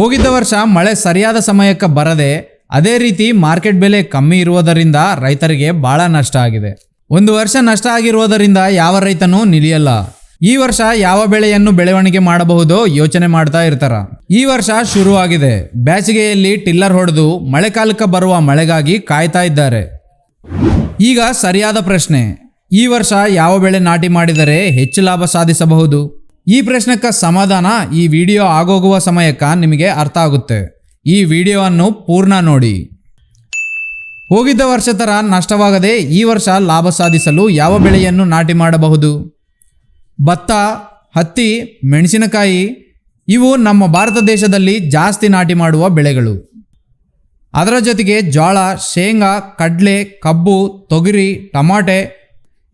ಹೋಗಿದ್ದ ವರ್ಷ ಮಳೆ ಸರಿಯಾದ ಸಮಯಕ್ಕೆ ಬರದೆ ಅದೇ ರೀತಿ ಮಾರ್ಕೆಟ್ ಬೆಲೆ ಕಮ್ಮಿ ಇರುವುದರಿಂದ ರೈತರಿಗೆ ಬಹಳ ನಷ್ಟ ಆಗಿದೆ. ಒಂದು ವರ್ಷ ನಷ್ಟ ಆಗಿರುವುದರಿಂದ ಯಾವ ರೈತನೂ ನಿಲಿಯಲ್ಲ. ಈ ವರ್ಷ ಯಾವ ಬೆಳೆಯನ್ನು ಬೆಳವಣಿಗೆ ಮಾಡಬಹುದೋ ಯೋಚನೆ ಮಾಡ್ತಾ ಇರ್ತಾರ. ಈ ವರ್ಷ ಶುರುವಾಗಿದೆ. ಬ್ಯಾಸಿಗೆಯಲ್ಲಿ ಟಿಲ್ಲರ್ ಹೊಡೆದು ಮಳೆಕಾಲಕ್ಕೆ ಬರುವ ಮಳೆಗಾಗಿ ಕಾಯ್ತಾ ಇದ್ದಾರೆ. ಈಗ ಸರಿಯಾದ ಪ್ರಶ್ನೆ. ಈ ವರ್ಷ ಯಾವ ಬೆಳೆ ನಾಟಿ ಮಾಡಿದರೆ ಹೆಚ್ಚು ಲಾಭ ಸಾಧಿಸಬಹುದು? ಈ ಪ್ರಶ್ನೆಕ್ಕ ಸಮಾಧಾನ ಈ ವಿಡಿಯೋ ಆಗೋಗುವ ಸಮಯಕ್ಕೆ ನಿಮಗೆ ಅರ್ಥ ಆಗುತ್ತೆ. ಈ ವಿಡಿಯೋವನ್ನು ಪೂರ್ಣ ನೋಡಿ. ಹೋಗಿದ್ದ ವರ್ಷ ಥರ ನಷ್ಟವಾಗದೆ ಈ ವರ್ಷ ಲಾಭ ಸಾಧಿಸಲು ಯಾವ ಬೆಳೆಯನ್ನು ನಾಟಿ ಮಾಡಬಹುದು? ಭತ್ತ, ಹತ್ತಿ, ಮೆಣಸಿನಕಾಯಿ ಇವು ನಮ್ಮ ಭಾರತ ದೇಶದಲ್ಲಿ ಜಾಸ್ತಿ ನಾಟಿ ಮಾಡುವ ಬೆಳೆಗಳು. ಅದರ ಜೊತೆಗೆ ಜೋಳ ಶೇಂಗಾ, ಕಡಲೆ, ಕಬ್ಬು, ತೊಗರಿ, ಟಮಾಟೆ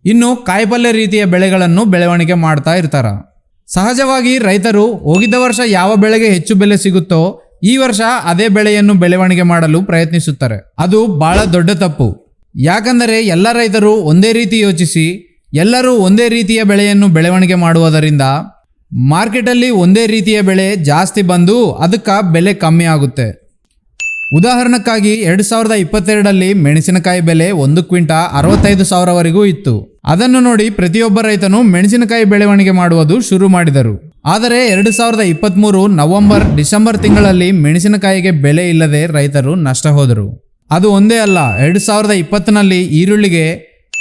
ಇನ್ನು ಕಾಯಿಪಲ್ಯ ರೀತಿಯ ಬೆಳೆಗಳನ್ನು ಬೆಳವಣಿಗೆ ಮಾಡ್ತಾ ಇರ್ತಾರ. ಸಹಜವಾಗಿ ರೈತರು ಹೋಗಿದ್ದ ವರ್ಷ ಯಾವ ಬೆಳೆಗೆ ಹೆಚ್ಚು ಬೆಲೆ ಸಿಗುತ್ತೋ ಈ ವರ್ಷ ಅದೇ ಬೆಳೆಯನ್ನು ಬೆಳವಣಿಗೆ ಮಾಡಲು ಪ್ರಯತ್ನಿಸುತ್ತಾರೆ. ಅದು ಬಹಳ ದೊಡ್ಡ ತಪ್ಪು. ಯಾಕಂದರೆ ಎಲ್ಲ ರೈತರು ಒಂದೇ ರೀತಿ ಯೋಚಿಸಿ, ಎಲ್ಲರೂ ಒಂದೇ ರೀತಿಯ ಬೆಳೆಯನ್ನು ಬೆಳವಣಿಗೆ ಮಾಡುವುದರಿಂದ ಮಾರ್ಕೆಟಲ್ಲಿ ಒಂದೇ ರೀತಿಯ ಬೆಳೆ ಜಾಸ್ತಿ ಬಂದು ಅದಕ್ಕೆ ಬೆಲೆ ಕಮ್ಮಿ ಆಗುತ್ತೆ. ಉದಾಹರಣಕ್ಕಾಗಿ ಎರಡು ಸಾವಿರದ ಇಪ್ಪತ್ತೆರಡರಲ್ಲಿ ಮೆಣಸಿನಕಾಯಿ ಬೆಲೆ ಒಂದು ಕ್ವಿಂಟ ಅರವತ್ತೈದು ಸಾವಿರವರೆಗೂ ಇತ್ತು. ಅದನ್ನು ನೋಡಿ ಪ್ರತಿಯೊಬ್ಬ ರೈತನು ಮೆಣಸಿನಕಾಯಿ ಬೆಳವಣಿಗೆ ಮಾಡುವುದು ಶುರು ಮಾಡಿದರು. ಆದರೆ ಎರಡು ಸಾವಿರದ ಇಪ್ಪತ್ತ್ಮೂರು ನವೆಂಬರ್, ಡಿಸೆಂಬರ್ ತಿಂಗಳಲ್ಲಿ ಮೆಣಸಿನಕಾಯಿಗೆ ಬೆಲೆ ಇಲ್ಲದೆ ರೈತರು ನಷ್ಟ ಹೋದರು. ಅದು ಒಂದೇ ಅಲ್ಲ, ಎರಡು ಸಾವಿರದ ಇಪ್ಪತ್ತನಲ್ಲಿ ಈರುಳ್ಳಿಗೆ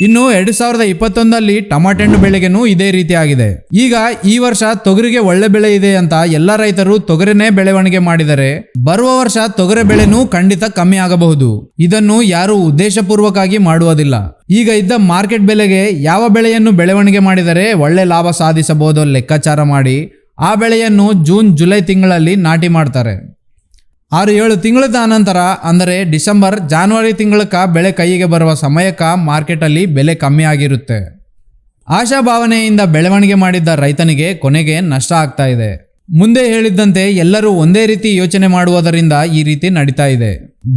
ಇನ್ನು ಎರಡು ಸಾವಿರದ ಇಪ್ಪತ್ತೊಂದಲ್ಲಿ ಟಮಾಟೆ ಹಣ್ಣು ಬೆಳೆಗೆನೂ ಇದೇ ರೀತಿ ಆಗಿದೆ ಈಗ ಈ ವರ್ಷ ತೊಗರಿಗೆ ಒಳ್ಳೆ ಬೆಳೆ ಇದೆ ಅಂತ ಎಲ್ಲ ರೈತರು ತೊಗರಿನೇ ಬೆಳವಣಿಗೆ ಮಾಡಿದರೆ, ಬರುವ ವರ್ಷ ತೊಗರೆ ಬೆಳೆನೂ ಖಂಡಿತ ಕಮ್ಮಿ ಆಗಬಹುದು. ಇದನ್ನು ಯಾರು ಉದ್ದೇಶಪೂರ್ವಕವಾಗಿ ಮಾಡುವುದಿಲ್ಲ. ಈಗ ಇದ್ದ ಮಾರ್ಕೆಟ್ ಬೆಲೆಗೆ ಯಾವ ಬೆಳೆಯನ್ನು ಬೆಳವಣಿಗೆ ಮಾಡಿದರೆ ಒಳ್ಳೆ ಲಾಭ ಸಾಧಿಸಬಹುದು ಲೆಕ್ಕಾಚಾರ ಮಾಡಿ, ಆ ಬೆಳೆಯನ್ನು ಜೂನ್, ಜುಲೈ ತಿಂಗಳಲ್ಲಿ ನಾಟಿ ಮಾಡ್ತಾರೆ. ಆರು ಏಳು ತಿಂಗಳದ ಅನಂತರ, ಅಂದರೆ ಡಿಸೆಂಬರ್ ಜಾನ್ವರಿ ತಿಂಗಳಕ ಬೆಳೆ ಕೈಗೆ ಬರುವ ಸಮಯಕ್ಕ ಮಾರ್ಕೆಟಲ್ಲಿ ಬೆಲೆ ಕಮ್ಮಿ ಆಗಿರುತ್ತೆ ಆಶಾಭಾವನೆಯಿಂದ ಬೆಳವಣಿಗೆ ಮಾಡಿದ್ದ ರೈತನಿಗೆ ಕೊನೆಗೆ ನಷ್ಟ ಆಗ್ತಾ ಇದೆ. ಮುಂದೆ ಹೇಳಿದ್ದಂತೆ ಎಲ್ಲರೂ ಒಂದೇ ರೀತಿ ಯೋಚನೆ ಮಾಡುವುದರಿಂದ ಈ ರೀತಿ ನಡೀತಾ ಇದೆ.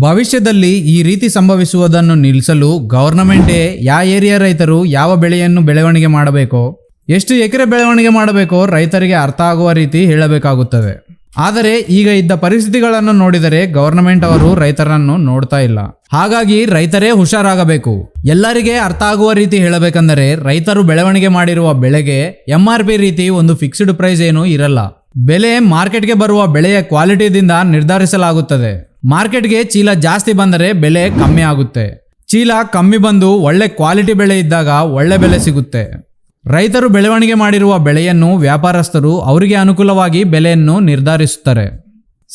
ಭವಿಷ್ಯದಲ್ಲಿ ಈ ರೀತಿ ಸಂಭವಿಸುವುದನ್ನು ನಿಲ್ಲಿಸಲು ಗವರ್ನಮೆಂಟೇ ಯಾವ ಏರಿಯಾ ರೈತರು ಯಾವ ಬೆಳೆಯನ್ನು ಬೆಳವಣಿಗೆ ಮಾಡಬೇಕೋ, ಎಷ್ಟು ಎಕರೆ ಬೆಳವಣಿಗೆ ಮಾಡಬೇಕೋ ರೈತರಿಗೆ ಅರ್ಥ ಆಗುವ ರೀತಿ ಹೇಳಬೇಕಾಗುತ್ತದೆ. ಆದರೆ ಈಗ ಇದ್ದ ಪರಿಸ್ಥಿತಿಗಳನ್ನು ನೋಡಿದರೆ ಗವರ್ನಮೆಂಟ್ ಅವರು ರೈತರನ್ನು ನೋಡ್ತಾ ಇಲ್ಲ. ಹಾಗಾಗಿ ರೈತರೇ ಹುಷಾರಾಗಬೇಕು. ಎಲ್ಲರಿಗೆ ಅರ್ಥ ಆಗುವ ರೀತಿ ಹೇಳಬೇಕೆಂದರೆ ರೈತರು ಬೆಳವಣಿಗೆ ಮಾಡಿರುವ ಬೆಳೆಗೆ ಎಂ ಆರ್ ಪಿ ರೀತಿ ಒಂದು ಫಿಕ್ಸ್ಡ್ ಪ್ರೈಸ್ ಏನೂ ಇರಲ್ಲ. ಬೆಲೆ ಮಾರ್ಕೆಟ್ಗೆ ಬರುವ ಬೆಳೆಯ ಕ್ವಾಲಿಟಿದಿಂದ ನಿರ್ಧರಿಸಲಾಗುತ್ತದೆ. ಮಾರ್ಕೆಟ್ಗೆ ಚೀಲ ಜಾಸ್ತಿ ಬಂದರೆ ಬೆಲೆ ಕಮ್ಮಿ ಆಗುತ್ತೆ. ಚೀಲ ಕಮ್ಮಿ ಬಂದು ಒಳ್ಳೆ ಕ್ವಾಲಿಟಿ ಬೆಳೆ ಇದ್ದಾಗ ಒಳ್ಳೆ ಬೆಲೆ ಸಿಗುತ್ತೆ. ರೈತರು ಬೆಳವಣಿಗೆ ಮಾಡಿರುವ ಬೆಳೆಯನ್ನು ವ್ಯಾಪಾರಸ್ಥರು ಅವರಿಗೆ ಅನುಕೂಲವಾಗಿ ಬೆಲೆಯನ್ನು ನಿರ್ಧರಿಸುತ್ತಾರೆ.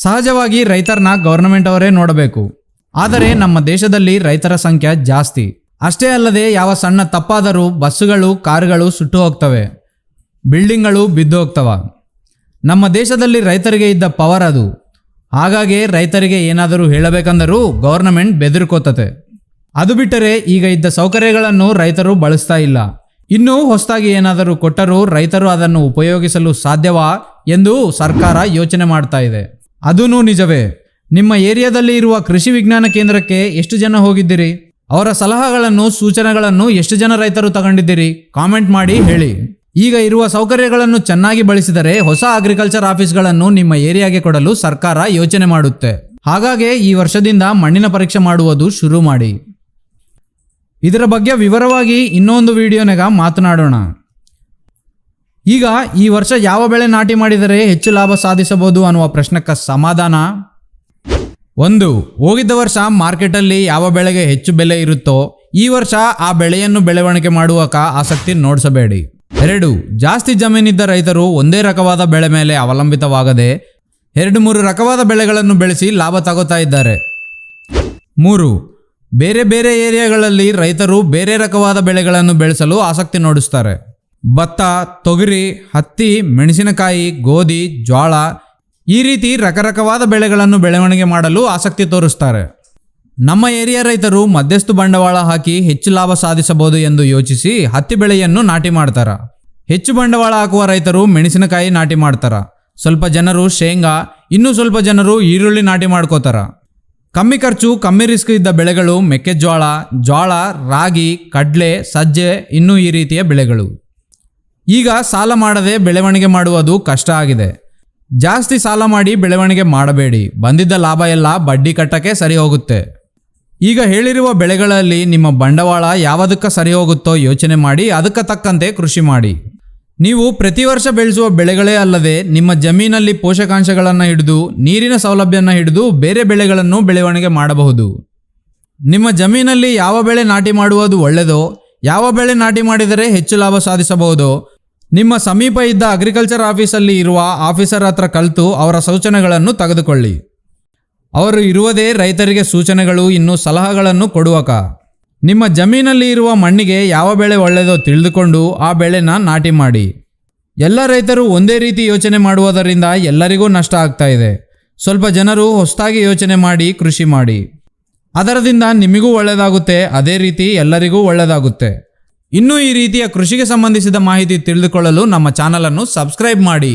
ಸಹಜವಾಗಿ ರೈತರನ್ನ ಗವರ್ನಮೆಂಟ್ ಅವರೇ ನೋಡಬೇಕು. ಆದರೆ ನಮ್ಮ ದೇಶದಲ್ಲಿ ರೈತರ ಸಂಖ್ಯೆ ಜಾಸ್ತಿ. ಅಷ್ಟೇ ಅಲ್ಲದೆ ಯಾವ ಸಣ್ಣ ತಪ್ಪಾದರೂ ಬಸ್ಸುಗಳು, ಕಾರುಗಳು ಸುಟ್ಟು ಹೋಗ್ತವೆ. ಬಿಲ್ಡಿಂಗ್ಗಳು ಬಿದ್ದು ಹೋಗ್ತವ. ನಮ್ಮ ದೇಶದಲ್ಲಿ ರೈತರಿಗೆ ಇದ್ದ ಪವರ್ ಅದು. ಹಾಗಾಗಿ ರೈತರಿಗೆ ಏನಾದರೂ ಹೇಳಬೇಕಂದರೂ ಗವರ್ನಮೆಂಟ್ ಬೆದರ್ಕೋತತೆ. ಅದು ಬಿಟ್ಟರೆ ಈಗ ಇದ್ದ ಸೌಕರ್ಯಗಳನ್ನು ರೈತರು ಬಳಸ್ತಾ ಇಲ್ಲ. ಇನ್ನೂ ಹೊಸದಾಗಿ ಏನಾದರೂ ಕೊಟ್ಟರೂ ರೈತರು ಅದನ್ನು ಉಪಯೋಗಿಸಲು ಸಾಧ್ಯವಾ ಎಂದು ಸರ್ಕಾರ ಯೋಚನೆ ಮಾಡ್ತಾ ಇದೆ. ಅದೂ ನಿಜವೇ. ನಿಮ್ಮ ಏರಿಯಾದಲ್ಲಿ ಇರುವ ಕೃಷಿ ವಿಜ್ಞಾನ ಕೇಂದ್ರಕ್ಕೆ ಎಷ್ಟು ಜನ ಹೋಗಿದ್ದೀರಿ? ಅವರ ಸಲಹೆಗಳನ್ನು, ಸೂಚನೆಗಳನ್ನು ಎಷ್ಟು ಜನ ರೈತರು ತಗೊಂಡಿದ್ದೀರಿ? ಕಾಮೆಂಟ್ ಮಾಡಿ ಹೇಳಿ. ಈಗ ಇರುವ ಸೌಕರ್ಯಗಳನ್ನು ಚೆನ್ನಾಗಿ ಬಳಸಿದರೆ ಹೊಸ ಅಗ್ರಿಕಲ್ಚರ್ ಆಫೀಸ್ಗಳನ್ನು ನಿಮ್ಮ ಏರಿಯಾಗೆ ಕೊಡಲು ಸರ್ಕಾರ ಯೋಚನೆ ಮಾಡುತ್ತೆ. ಹಾಗಾಗಿ ಈ ವರ್ಷದಿಂದ ಮಣ್ಣಿನ ಪರೀಕ್ಷೆ ಮಾಡುವುದು ಶುರು ಮಾಡಿ. ಇದರ ಬಗ್ಗೆ ವಿವರವಾಗಿ ಇನ್ನೊಂದು ವಿಡಿಯೋನಾಗ ಮಾತನಾಡೋಣ. ಈಗ ಈ ವರ್ಷ ಯಾವ ಬೆಳೆ ನಾಟಿ ಮಾಡಿದರೆ ಹೆಚ್ಚು ಲಾಭ ಸಾಧಿಸಬಹುದು ಅನ್ನುವ ಪ್ರಶ್ನಕ್ಕೆ ಸಮಾಧಾನ? ಒಂದು, ಹೋಗಿದ್ದ ವರ್ಷ ಮಾರ್ಕೆಟಲ್ಲಿ ಯಾವ ಬೆಳೆಗೆ ಹೆಚ್ಚು ಬೆಲೆ ಇರುತ್ತೋ ಈ ವರ್ಷ ಆ ಬೆಳೆಯನ್ನು ಬೆಳವಣಿಗೆ ಮಾಡುವಾಗ ಆಸಕ್ತಿ ನೋಡಿಸಬೇಡಿ. ಎರಡು, ಜಾಸ್ತಿ ಜಮೀನಿದ್ದ ರೈತರು ಒಂದೇ ರಕವಾದ ಬೆಳೆ ಮೇಲೆ ಅವಲಂಬಿತವಾಗದೆ ಎರಡು ಮೂರು ರಕವಾದ ಬೆಳೆಗಳನ್ನು ಬೆಳೆಸಿ ಲಾಭ ತಗೋತಾ ಇದ್ದಾರೆ. ಮೂರು ಬೇರೆ ಬೇರೆ ಏರಿಯಾಗಳಲ್ಲಿ ರೈತರು ಬೇರೆ ರಕವಾದ ಬೆಳೆಗಳನ್ನು ಬೆಳೆಸಲು ಆಸಕ್ತಿ ನೋಡಿಸ್ತಾರೆ ಭತ್ತ, ತೊಗರಿ, ಹತ್ತಿ, ಮೆಣಸಿನಕಾಯಿ, ಗೋಧಿ ಜೋಳ ಈ ರೀತಿ ರಕರಕವಾದ ಬೆಳೆಗಳನ್ನು ಬೆಳವಣಿಗೆ ಮಾಡಲು ಆಸಕ್ತಿ ತೋರಿಸ್ತಾರೆ. ನಮ್ಮ ಏರಿಯಾ ರೈತರು ಮಧ್ಯಸ್ಥ ಬಂಡವಾಳ ಹಾಕಿ ಹೆಚ್ಚು ಲಾಭ ಸಾಧಿಸಬಹುದು ಎಂದು ಯೋಚಿಸಿ ಹತ್ತಿ ಬೆಳೆಯನ್ನು ನಾಟಿ ಮಾಡ್ತಾರ. ಹೆಚ್ಚು ಬಂಡವಾಳ ಹಾಕುವ ರೈತರು ಮೆಣಸಿನಕಾಯಿ ನಾಟಿ ಮಾಡ್ತಾರ. ಸ್ವಲ್ಪ ಜನರು ಶೇಂಗಾ, ಇನ್ನೂ ಸ್ವಲ್ಪ ಜನರು ಈರುಳ್ಳಿ ನಾಟಿ ಮಾಡ್ಕೋತಾರ. ಕಮ್ಮಿ ಖರ್ಚು, ಕಮ್ಮಿ ರಿಸ್ಕ್ ಇದ್ದ ಬೆಳೆಗಳು, ಮೆಕ್ಕೆಜೋಳ ಜೋಳ ರಾಗಿ, ಕಡಲೆ, ಸಜ್ಜೆ ಇನ್ನೂ ಈ ರೀತಿಯ ಬೆಳೆಗಳು. ಈಗ ಸಾಲ ಮಾಡದೆ ಬೆಳವಣಿಗೆ ಮಾಡುವುದು ಕಷ್ಟ ಆಗಿದೆ. ಜಾಸ್ತಿ ಸಾಲ ಮಾಡಿ ಬೆಳವಣಿಗೆ ಮಾಡಬೇಡಿ. ಬಂದಿದ್ದ ಲಾಭ ಎಲ್ಲ ಬಡ್ಡಿ ಕಟ್ಟಕ್ಕೆ ಸರಿ ಹೋಗುತ್ತೆ. ಈಗ ಹೇಳಿರುವ ಬೆಳೆಗಳಲ್ಲಿ ನಿಮ್ಮ ಬಂಡವಾಳ ಯಾವುದಕ್ಕೆ ಸರಿ ಹೋಗುತ್ತೋ ಯೋಚನೆ ಮಾಡಿ, ಅದಕ್ಕೆ ತಕ್ಕಂತೆ ಕೃಷಿ ಮಾಡಿ. ನೀವು ಪ್ರತಿ ವರ್ಷ ಬೆಳೆಸುವ ಬೆಳೆಗಳೇ ಅಲ್ಲದೆ ನಿಮ್ಮ ಜಮೀನಲ್ಲಿ ಪೋಷಕಾಂಶಗಳನ್ನು ಹಿಡಿದು ನೀರಿನ ಸೌಲಭ್ಯವನ್ನು ಹಿಡಿದು ಬೇರೆ ಬೆಳೆಗಳನ್ನು ಬೆಳವಣಿಗೆ ಮಾಡಬಹುದು. ನಿಮ್ಮ ಜಮೀನಲ್ಲಿ ಯಾವ ಬೆಳೆ ನಾಟಿ ಮಾಡುವುದು ಒಳ್ಳೆಯದೋ, ಯಾವ ಬೆಳೆ ನಾಟಿ ಮಾಡಿದರೆ ಹೆಚ್ಚು ಲಾಭ ಸಾಧಿಸಬಹುದೋ, ನಿಮ್ಮ ಸಮೀಪ ಇದ್ದ ಅಗ್ರಿಕಲ್ಚರ್ ಆಫೀಸಲ್ಲಿ ಇರುವ ಆಫೀಸರ್ ಹತ್ರ ಕಲಿತು ಅವರ ಸೂಚನೆಗಳನ್ನು ತೆಗೆದುಕೊಳ್ಳಿ. ಅವರು ಇರುವುದೇ ರೈತರಿಗೆ ಸೂಚನೆಗಳು, ಇನ್ನು ಸಲಹೆಗಳನ್ನು ಕೊಡುವಕ ನಿಮ್ಮ ಜಮೀನಲ್ಲಿ ಇರುವ ಮಣ್ಣಿಗೆ ಯಾವ ಬೆಳೆ ಒಳ್ಳೆಯದೋ ತಿಳಿದುಕೊಂಡು ಆ ಬೆಳೆನ ನಾಟಿ ಮಾಡಿ. ಎಲ್ಲ ರೈತರು ಒಂದೇ ರೀತಿ ಯೋಚನೆ ಮಾಡುವುದರಿಂದ ಎಲ್ಲರಿಗೂ ನಷ್ಟ ಆಗ್ತಾ ಇದೆ. ಸ್ವಲ್ಪ ಜನರು ಹೊಸದಾಗಿ ಯೋಚನೆ ಮಾಡಿ ಕೃಷಿ ಮಾಡಿ. ಅದರದಿಂದ ನಿಮಗೂ ಒಳ್ಳೆಯದಾಗುತ್ತೆ, ಅದೇ ರೀತಿ ಎಲ್ಲರಿಗೂ ಒಳ್ಳೆಯದಾಗುತ್ತೆ. ಇನ್ನೂ ಈ ರೀತಿಯ ಕೃಷಿಗೆ ಸಂಬಂಧಿಸಿದ ಮಾಹಿತಿ ತಿಳಿದುಕೊಳ್ಳಲು ನಮ್ಮ ಚಾನಲನ್ನು ಸಬ್ಸ್ಕ್ರೈಬ್ ಮಾಡಿ.